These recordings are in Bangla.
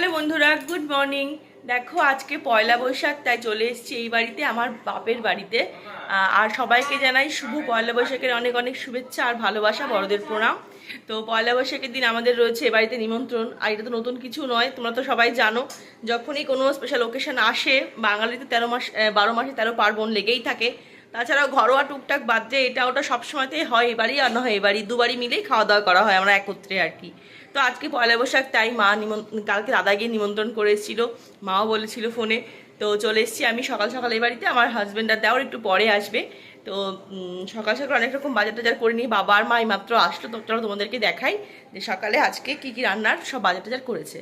হ্যালো বন্ধুরা গুড মর্নিং দেখো, আজকে পয়লা বৈশাখ, তাই চলে এসেছি এই বাড়িতে, আমার বাপের বাড়িতে। আর সবাইকে জানাই শুভ পয়লা বৈশাখের অনেক অনেক শুভেচ্ছা আর ভালোবাসা, বড়দের প্রণাম। তো পয়লা বৈশাখের দিন আমাদের রয়েছে এ বাড়িতে নিমন্ত্রণ, আর এটা তো নতুন কিছু নয়, তোমরা তো সবাই জানো, যখনই কোনো স্পেশাল ওকেশন আসে, বাঙালিতে তেরো মাস বারো মাসে তেরো পার্বণ লেগেই থাকে তাছাড়াও ঘরোয়া টুকটাক বাদ দিয়ে এটা ওটা সবসময়তেই হয়, এবারই আর না হয়, এবারই দুবারই মিলেই খাওয়া দাওয়া করা হয় আমরা একত্রে আর কি। তো আজকে পয়লা বৈশাখ, তাই মা নিমন্ত্রণ কালকে দাদা গিয়ে নিমন্ত্রণ করে এসেছিল, মাও বলেছিল ফোনে। তো চলে এসেছি আমি সকাল সকাল এই বাড়িতে, আমার হাজব্যান্ড আর দেওয়ার একটু পরে আসবে। তো সকাল সকাল অনেক রকম বাজার টাজার করে নিই বাবা আর মা মাত্র আসলো, তো তোমাদেরকে দেখাই যে সকালে আজকে কি কি রান্নার সব বাজার টাজার করেছে।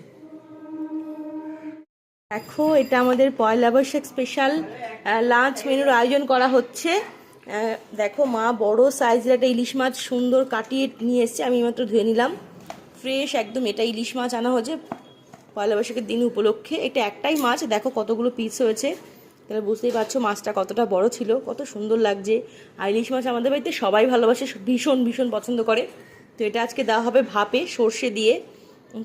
দেখো, এটা আমাদের পয়লা বৈশাখ স্পেশাল লাঞ্চ মেনুর আয়োজন করা হচ্ছে। দেখো, মা বড় সাইজের একটা ইলিশ মাছ সুন্দর কাটিয়ে নিয়ে এসছে। আমি মাত্র ধুয়ে নিলাম। ফ্রেশ একদম এটা ইলিশ মাছ আনা হয়েছে পয়লা বৈশাখের দিন উপলক্ষে। এটা একটাই মাছ, দেখো কতগুলো পিস হয়েছে। তাহলে বুঝতেই পারছ মাছটা কতটা বড় ছিল, কত সুন্দর লাগছে। আর ইলিশ মাছ আমাদের বাড়িতে সবাই ভালোবাসে, ভীষণ ভীষণ পছন্দ করে। তো এটা আজকে দেওয়া হবে ভাপে, সর্ষে দিয়ে।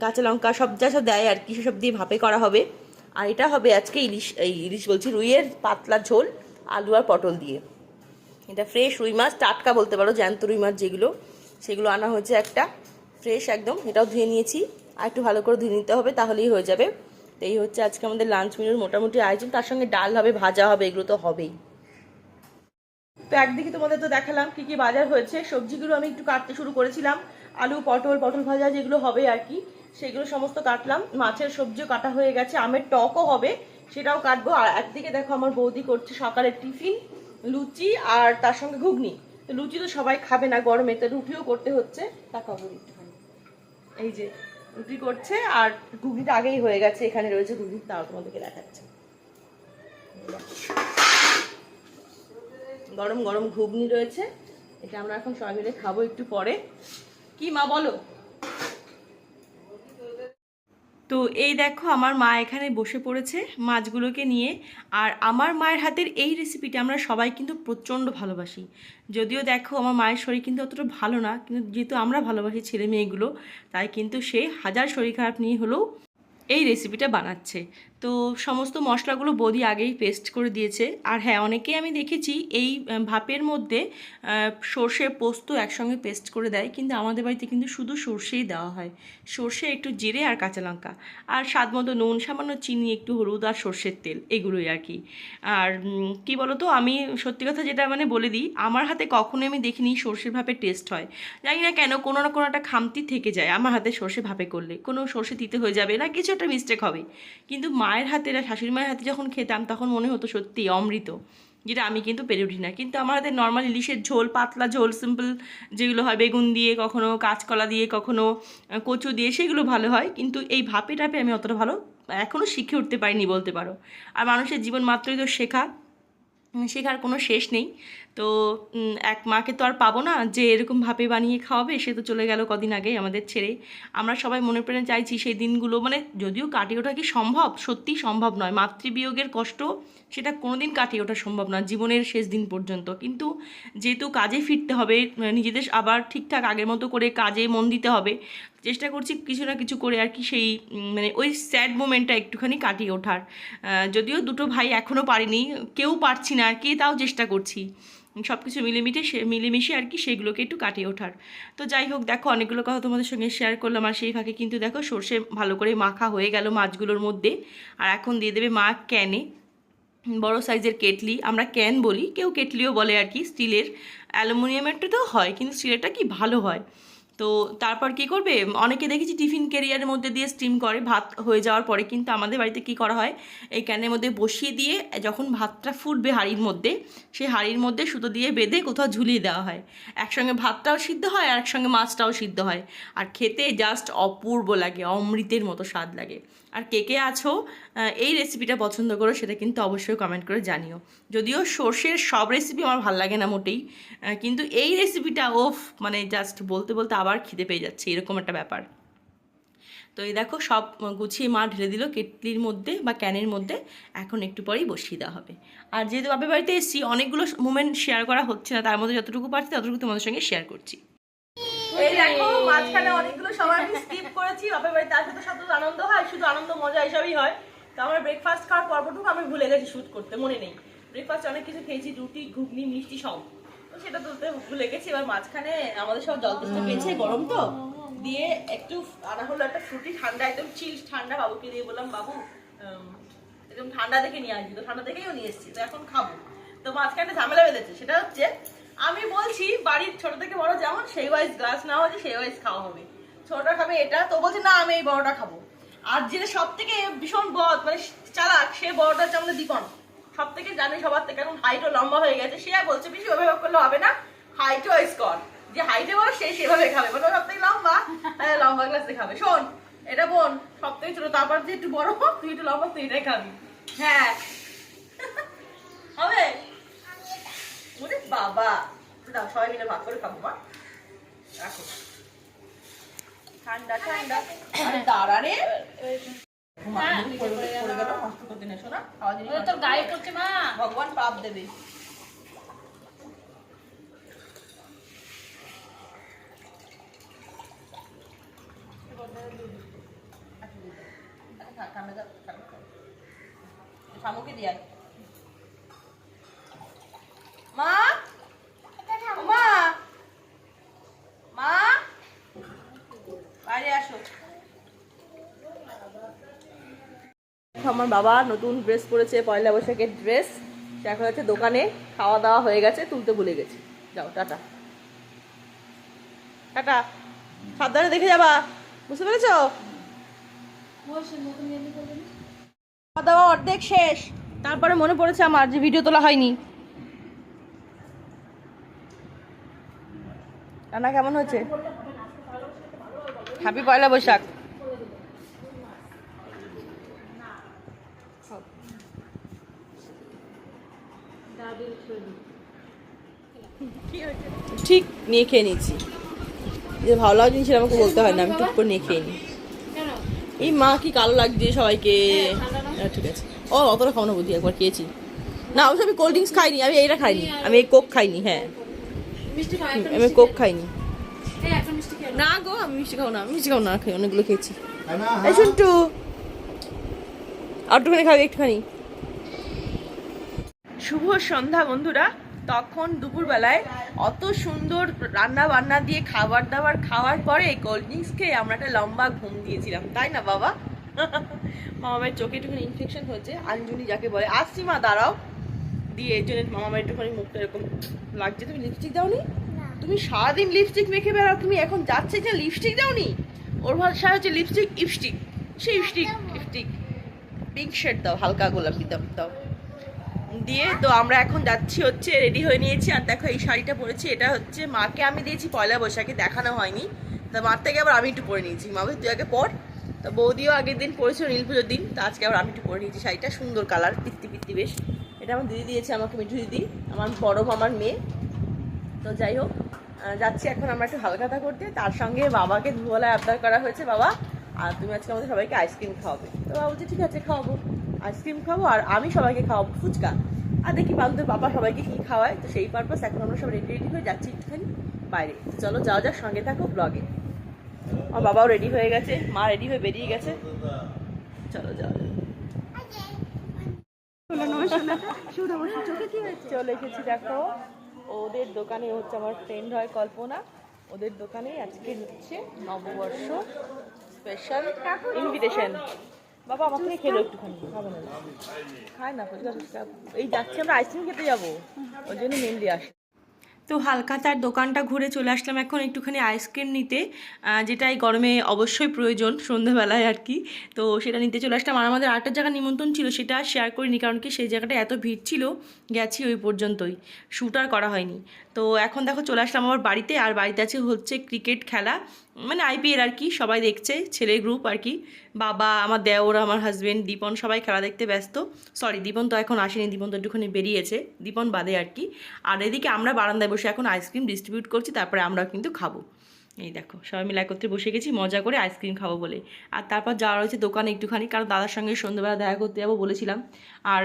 কাঁচা লঙ্কা সব যা সব দেয় আর কি সব দিয়ে ভাপে করা হবে। আর এটা হবে আজকে ইলিশ, এই ইলিশ বলছি, রুইয়ের পাতলা ঝোল, আলু আর পটল দিয়ে। এটা ফ্রেশ রুই মাছ, টাটকা বলতে পারো, জ্যান্ত রুই মাছ যেগুলো, সেগুলো আনা হয়েছে একটা। ফ্রেশ একদম, এটাও ধুয়ে নিয়েছি। আর একটু ভালো করে ধুয়ে নিতে হবে, তাহলেই হয়ে যাবে। তো এই হচ্ছে আজকে আমাদের লাঞ্চ মেনুর মোটামুটি আয়োজন। তার সঙ্গে ডাল হবে, ভাজা হবে, এগুলো তো হবেই। তো একদিকে তোমাদের তো দেখালাম কি কি বাজার হয়েছে। সবজিগুলো আমি একটু কাটতে শুরু করেছিলাম। আলু, পটল পটল ভাজা যেগুলো হবে আর কি। সেগুলো সমস্ত কাটলাম। মাছের সবজিও কাটা হয়ে গেছে। আমের টকও হবে, সেটাও কাটবো। আর একদিকে দেখো আমার বৌদি করছে সকালের টিফিন, লুচি আর তার সঙ্গে ঘুগনি। তো লুচি তো সবাই খাবে না গরমে, তো রুটিও করতে হচ্ছে। বৌদি একটুখানি এই যে, রুটি করছে আর ঘুগনিটা আগেই হয়ে গেছে। এখানে রয়েছে ঘুগনি। তাও তোমাদেরকে দেখাচ্ছে। গরম গরম ঘুগনি রয়েছে। এটা আমরা এখন সবাই মিলে খাব একটু পরে। কি মা, বলো? তো এই দেখো আমার মা এখানে বসে পড়েছে মাছগুলোকে নিয়ে। আর আমার মায়ের হাতের এই রেসিপিটা আমরা সবাই কিন্তু প্রচণ্ড ভালোবাসি। যদিও দেখো আমার মায়ের শরীর কিন্তু অতটা ভালো না, কিন্তু যেহেতু আমরা ভালোবাসি ছেলে মেয়েগুলো তাই কিন্তু সে হাজার শরীর খারাপ নিয়ে হলেও এই রেসিপিটা বানাচ্ছে। তো সমস্ত মশলাগুলো বৌদি আগেই পেস্ট করে দিয়েছে। আর হ্যাঁ অনেকেই আমি দেখেছি এই ভাপের মধ্যে সর্ষে পোস্ত একসঙ্গে পেস্ট করে দেয়, কিন্তু আমাদের বাড়িতে কিন্তু শুধু সর্ষেই দেওয়া হয়। সর্ষে একটু জিরে আর কাঁচা লঙ্কা। আর স্বাদ মতো নুন, সামান্য চিনি, একটু হলুদ আর সর্ষের তেল, এগুলোই আর কি। আর কি বলতো, আমি সত্যি কথা যেটা মানে বলে দিই, আমার হাতে কখনোই আমি দেখিনি সর্ষের ভাপের টেস্ট হয়। জানি না কেন, কোনো না কোনো একটা খামতি থেকে যায় আমার হাতে সর্ষে ভাপে করলে। কোনো সর্ষে দিতে হয়ে যাবে না, কিছু একটা মিস্টেক হবে। কিন্তু মায়ের হাতে শাশুড়ি মায়ের হাতে যখন খেতাম, তখন মনে হতো সত্যি অমৃত, যেটা আমি কিন্তু পেরে উঠি না। কিন্তু আমার হাতে নর্মাল ইলিশের ঝোল, পাতলা ঝোল সিম্পল যেগুলো হয়, বেগুন দিয়ে, কখনো কাঁচকলা দিয়ে, কখনো কচু দিয়ে, সেগুলো ভালো হয়। কিন্তু এই ভাপে টাপে আমি অতটা ভালো এখনও শিখে উঠতে পারিনি বলতে পারো। আর মানুষের জীবন মাত্রই তো শেখা। শেখার কোনো শেষ নেই। তো এক মাকে তো আর পাবো না, যে এরকম ভাবে বানিয়ে খাওয়াবে, সে তো চলে গেল কদিন আগে আমাদের ছেড়ে। আমরা সবাই মনে প্রাণে চাইছি সেই দিনগুলো মানে যদিও কাটিয়ে ওঠা কি সম্ভব, সত্যিই সম্ভব নয়। মাতৃবিয়োগের কষ্ট, সেটা কোনোদিন কাটিয়ে ওঠা সম্ভব না জীবনের শেষ দিন পর্যন্ত। কিন্তু যেহেতু কাজে ফিরতে হবে নিজেদের আবার ঠিকঠাক আগের মতো করে কাজে মন দিতে হবে চেষ্টা করছি কিছু না কিছু করে আর কি সেই মানে ওই স্যাড মোমেন্টটা একটুখানি কাটিয়ে ওঠার। যদিও দুটো ভাই এখনও পারিনি, কেউ পারছি না আর কি, তাও চেষ্টা করছি। সব কিছু মিলেমিটে সে, মিলেমিশে আর কি সেগুলোকে একটু কাটিয়ে ওঠার। তো যাই হোক, দেখো অনেকগুলো কথা তোমাদের সঙ্গে শেয়ার করলাম, আর সেই ফাঁকে কিন্তু দেখো সর্ষে ভালো করে মাখা হয়ে গেল মাছগুলোর মধ্যে। আর এখন দিয়ে দেবে মা ক্যানে, বড় সাইজের কেটলি। আমরা ক্যান বলি, কেউ কেটলিও বলে আর কি, স্টিলের। অ্যালুমিনিয়ামেরটা তো হয়, কিন্তু স্টিলেরটা কি ভালো হয়। তো তারপর কি করবে? অনেকে দেখেছি টিফিন কেরিয়ারের মধ্যে দিয়ে স্টিম করে, ভাত হয়ে যাওয়ার পরে কিন্তু আমাদের বাড়িতে কি করা হয়? এই ক্যানের মধ্যে বসিয়ে দিয়ে যখন ভাতটা ফুটবে হাঁড়ির মধ্যে, সেই হাঁড়ির মধ্যে সুতো দিয়ে বেঁধে কোথাও ঝুলিয়ে দেওয়া হয়। একসঙ্গে ভাতটাও সিদ্ধ হয় আর একসঙ্গে মাছটাও সিদ্ধ হয়। আর খেতে জাস্ট অপূর্ব লাগে, অমৃতের মতো স্বাদ লাগে। আর কে কে আছো এই রেসিপিটা পছন্দ করো সেটা কিন্তু অবশ্যই কমেন্ট করে জানিও। যদিও সর্ষের সব রেসিপি আমার ভালো লাগে না মোটেই কিন্তু এই রেসিপিটা ওফ মানে জাস্ট বলতে বলতে আবার খিদে পেয়ে যাচ্ছে, এরকম একটা ব্যাপার। তো এই দেখো, সব গুছিয়ে মা ঢেলে দিল কেটলির মধ্যে বা ক্যানের মধ্যে, এখন একটু পরেই বসিয়ে দেওয়া হবে। আর যেহেতু বাপের বাড়িতে এসেছি, অনেকগুলো মুমেন্ট শেয়ার করা হচ্ছে না, তার মধ্যে যতটুকু পারছি ততটুকু তোমাদের সঙ্গে শেয়ার করছি। মাঝখানে অনেকগুলো সময় আমি করেছি বাড়িতে আনন্দ হয়, শুধু আনন্দ, মজা হয়। আমার ব্রেকফাস্ট খাওয়ার আমি ভুলে গেছি শ্যুট করতে, মনে নেই। ব্রেকফাস্ট অনেক কিছু খেয়েছি, রুটি, ঘুগনি, মিষ্টি সব। তো সেটা তুলতে ভুলে গেছি। এবার মাঝখানে আমাদের সব জল তেষ্টা পেয়েছে, গরম তো। দিয়ে একটু আনা হলো একটা ফ্রুটি ঠান্ডা, একদম চিল ঠান্ডা বাবুকে দিয়ে বললাম, বাবু একদম ঠান্ডা দেখে নিয়ে আসবি। তো ঠান্ডা দেখেও নিয়ে এসেছি। তো এখন খাব। তো মাঝখানে ঝামেলা বেঁধেছে। সেটা হচ্ছে, আমি বলছি, বাড়ির ছোট থেকে বড় যেমন, সেই ওয়াইজ গ্লাস নেওয়া হচ্ছে সেই ওয়াইজ খাওয়া হবে। ছোটটা খাবে এটা। তো বলছে, না, আমি এই বড়টা খাব। আর যেটা সব থেকে ভীষণ বদ মানে চালাক, সে বড়টা হচ্ছে আমাদের দীপন সব থেকে জানি সবার থেকে এখন হাইটও লম্বা হয়ে গেছে, সে বলছে বেশি ওভাবে করলে হবে না। হাইট ওয়াইজ কর যে হাইটে বড় সে সেভাবে খাবে। মানে সব থেকে লম্বা? তাহলে লম্বা গ্লাসে খাবে। শোন, এটা বোন সব থেকে ছোট, তারপর যে একটু বড় হোক, তুই একটু লম্বা, তুই এটাই খাবি। হ্যাঁ। হবে? ওরে বাবা। দাও, সবাই মিলে ভাগ করে খাব, মা। রাখো। ঠান্ডা ঠান্ডা। আরে তোর গায়ে পড়ছে মা। ভগবান পাপ দেবে। আচ্ছা। শামুকে দিয়ে মা ও মা মা বাইরে আসো আমার বাবা নতুন ড্রেস পরেছে, পয়লা বৈশাখের ড্রেস সে এখন হচ্ছে দোকানে খাওয়া দাওয়া হয়ে গেছে, তুলতে ভুলে গেছি। যাও, টাটা। টাটা। সাবধানে দেখে যাবা। বুঝতে পেরেছ? খাওয়া দাওয়া অর্ধেক শেষ। তারপরে মনে পড়েছে আমার যে ভিডিও তোলা হয়নি। রান্না কেমন হয়েছে? হ্যাপি পয়লা বৈশাখ। ঠিক নিয়ে খেয়ে নিচ্ছি যে ভালো লাগছে জিনিস আমাকে বলতে হয় না আমি টুক করে নিয়ে খেয়ে নিই। এই মা কি কালো লাগছে সবাইকে। হ্যাঁ, ঠিক আছে। ও অতটা খাও না বুঝি একবার খেয়েছি। না অবশ্য আমি কোল্ড ড্রিঙ্কস খাইনি আমি এইটা খাইনি আমি এই কোক খাইনি হ্যাঁ। আমি কোক খাইনি। নাও। না গো আমি মিষ্টি খাও না আমি মিষ্টি খাও না খাই অনেকগুলো খেয়েছি। এই শুনটু। আর একটুখানি খাবি একটুখানি। শুভ সন্ধ্যা বন্ধুরা। তখন দুপুরবেলায় অত সুন্দর রান্না বান্না দিয়ে খাবার দাবার খাওয়ার পরে কোল্ড ড্রিঙ্কস খেয়ে আমরা একটা লম্বা ঘুম দিয়েছিলাম তাই না বাবা? মামামের চোখে একটুখানি ইনফেকশন হয়েছে আঞ্জলি যাকে বলে। আসছি মা দাঁড়াও। দিয়ে এর জন্য মামামের একটুখানি মুখটা এরকম লাগছে। তুমি লিপস্টিক দাওনি? তুমি সারাদিন লিপস্টিক মেখে বেড়াও তুমি এখন যাচ্ছে যে লিপস্টিক দাওনি? ওর ভাষা হচ্ছে লিপস্টিক ইপস্টিক সে ইপস্টিক ইপস্টিক পিঙ্ক শেড দাও, হালকা গোলাপি দাও দাও। দিয়ে তো আমরা এখন যাচ্ছি হচ্ছে রেডি হয়ে নিয়েছি। আর দেখো এই শাড়িটা পরেছি, এটা হচ্ছে মাকে আমি দিয়েছি পয়লা বৈশাখে, দেখানো হয়নি। তো মার থেকে আবার আমি একটু পরে নিয়েছি। মা তুই আগে পর। তো বৌদিও আগের দিন পরেছিল নীল পুজোর দিন, তো আজকে আবার আমি একটু পরে নিয়েছি শাড়িটা। সুন্দর কালার পিত্তি পিত্তি বেশ। এটা আমার দিদি দিয়েছে আমাকে মিঠু দিদি, আমার বড় মামার মেয়ে। তো যাই হোক যাচ্ছি এখন আমরা একটু হালখাতা করতে। তার সঙ্গে বাবাকে দুবেলায় আবদার করা হয়েছে, বাবা। আর তুমি আজকে আমাদের সবাইকে আইসক্রিম খাওয়াবে। তো বাবা ঠিক আছে খাওয়াবো। আইসক্রিম খাব আর আমি সবাইকে খাওয়াবো ফুচকা। আর দেখি বান্ধব বাবা সবাইকে কি খাওয়ায়। তো সেই পারপাস এখন আমরা সব রেডি রেডি হয়ে যাচ্ছি একটুখানি বাইরে। চলো যাওয়া যাক সঙ্গে থাকো ব্লগে আমার বাবাও রেডি হয়ে গেছে মা রেডি হয়ে বেরিয়ে গেছে। চলো যাও চলে এসেছি দেখো ওদের দোকানে হচ্ছে আমার ফ্রেন্ড হয় কল্পনা। ওদের দোকানে আজকে হচ্ছে নববর্ষ। স্পেশাল ইনভিটেশন বাবা খেলো একটুখানি না। না ফুচকা ফুচকা এই যাচ্ছি, আমরা আইসক্রিম খেতে যাব। ওই জন্য মেনলি আসে। তো হালকাতার দোকানটা ঘুরে চলে আসলাম, এখন একটুখানি আইসক্রিম নিতে যেটা এই গরমে অবশ্যই প্রয়োজন, সন্ধ্যেবেলায় আর কি। তো সেটা নিতে চলে আসলাম, আর আমাদের আরেকটা জায়গা নিমন্ত্রণ ছিল, সেটা শেয়ার করিনি, কারণ কি সেই জায়গাটা এত ভিড় ছিল, গেছি ওই পর্যন্তই। শ্যুট আর করা হয়নি। তো এখন দেখো, চলে আসলাম আমার বাড়িতে, আর বাড়িতে আছে হচ্ছে ক্রিকেট খেলা। মানে আইপিএল আর কি, সবাই দেখছে ছেলে গ্রুপ আর কি। বাবা, আমার দেওর, আমার হাজব্যান্ড দীপন, সবাই খেলা দেখতে ব্যস্ত। সরি দীপন তো এখন আসেনি, দীপন তো একটুখানি বেরিয়েছে। দীপন বাদে আর কি। আর এদিকে আমরা বারান্দায় বসে এখন আইসক্রিম ডিস্ট্রিবিউট করছি, তারপরে আমরা কিন্তু খাব। এই দেখো, সবাই মিলে একত্রে বসে গেছি, মজা করে আইসক্রিম খাব বলে। আর তারপর যাওয়া রয়েছে দোকানে একটুখানি, কারণ দাদার সঙ্গে সন্ধ্যেবেলা দেখা করতে যাব বলেছিলাম। আর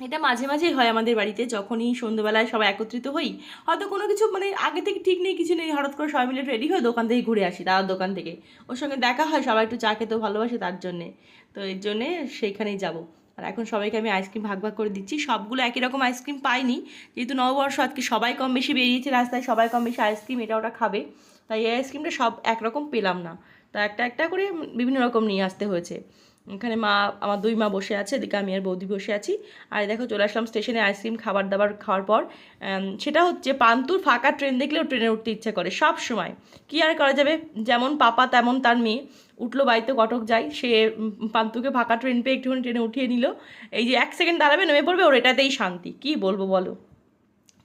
এটা মাঝে মাঝেই হয় আমাদের বাড়িতে, যখনই সন্ধ্যেবেলায় সবাই একত্রিত হই। হয়তো কোনো কিছু মানে আগে থেকে ঠিক নেই, কিছু নেই, হঠাৎ করে সবাই মিলে রেডি হয়ে দোকান থেকে ঘুরে আসি, দাদার দোকান থেকে। ওর সঙ্গে দেখা হয়, সবাই একটু চা খেতেও ভালোবাসে তার জন্যে। তো এর জন্যে সেইখানেই যাব। আর এখন সবাইকে আমি আইসক্রিম ভাগ ভাগ করে দিচ্ছি। সবগুলো একই রকম আইসক্রিম পাইনি। যেহেতু নববর্ষ, আজকে সবাই কম বেশি বেরিয়েছে রাস্তায়, সবাই কম বেশি আইসক্রিম এটা ওটা খাবে। তাই এই আইসক্রিমটা সব একরকম পেলাম না। তা একটা একটা করে বিভিন্ন রকম নিয়ে আসতে হয়েছে। এখানে মা, আমার দুই মা বসে আছে, এদিকে আমি আর বৌদি বসে আছি। আর দেখো, চলে আসলাম স্টেশনে আইসক্রিম খাবার দাবার খাওয়ার পর। সেটা হচ্ছে পান্তুর ফাঁকা ট্রেন দেখলেও ট্রেনে উঠতে ইচ্ছা করে, সব সময়। কী আর করা যাবে? যেমন পাপা, তেমন তার মেয়ে। উঠল বাড়িতে, কটক যায়। সে পান্তুকে ফাঁকা ট্রেন পেয়ে একটুখানি ট্রেনে উঠিয়ে নিল। এই যে এক সেকেন্ড দাঁড়াবে, নেমে পড়বে, ওর এটাতেই শান্তি। কী বলব বলো?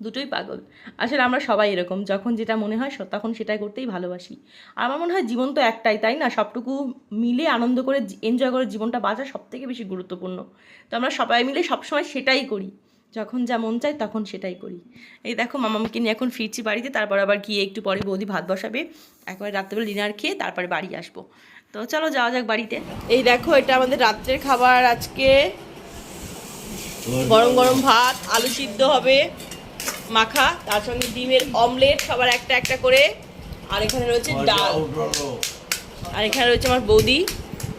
দুটোই পাগল। আসলে আমরা সবাই এরকম যখন যেটা মনে হয় তখন সেটাই করতেই ভালোবাসি। আর আমার মনে হয় জীবন তো একটাই তাই না? সবটুকু মিলে আনন্দ করে এনজয় করে জীবনটা বাঁচা সব থেকে বেশি গুরুত্বপূর্ণ। তো আমরা সবাই মিলে সবসময় সেটাই করি। যখন যা মন চায় তখন সেটাই করি। এই দেখো মামাকে নিয়ে এখন ফিরছি বাড়িতে তারপর আবার গিয়ে একটু পরে বৌদি ভাত বসাবে। একবার রাত্রেবেলা ডিনার খেয়ে তারপরে বাড়ি আসব। তো চলো যাওয়া যাক বাড়িতে। এই দেখো এটা আমাদের রাত্রের খাবার আজকে। গরম গরম ভাত আলু সিদ্ধ হবে। মাখা তার সঙ্গে ডিমের অমলেট সবার একটা একটা করে। আর এখানে রয়েছে ডাল। আর এখানে রয়েছে আমার বৌদি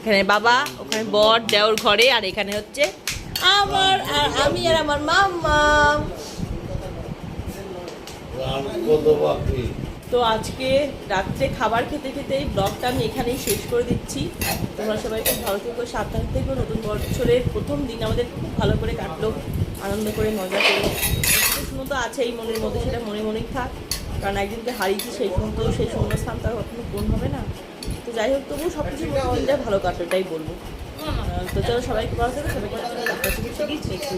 এখানে বাবা ওখানে বর দেওর ঘরে আর এখানে হচ্ছে আমার আর আমি আর আমার মাম্মা। তো আজকে রাত্রে খাবার খেতে খেতে এই ব্লগটা আমি এখানেই শেষ করে দিচ্ছি। তোমরা সবাই খুব ভালো থেকো সাবধান থেকো। নতুন বছরের প্রথম দিন আমাদের খুব ভালো করে কাটলো আনন্দ করে মজা করে। শুনো তো আছেই মনের মধ্যে, সেটা মনে মনেই থাক। কারণ একদিনকে হারিয়েছি সেই তো সেই শূন্যস্থান তার কখনো পূর্ণ হবে না। তো যাই হোক, তবুও সব কিছু দিনটা ভালো কাটলো বলব। তো চলো সবাইকে ভালো থাকো, সবাইকে হচ্ছে next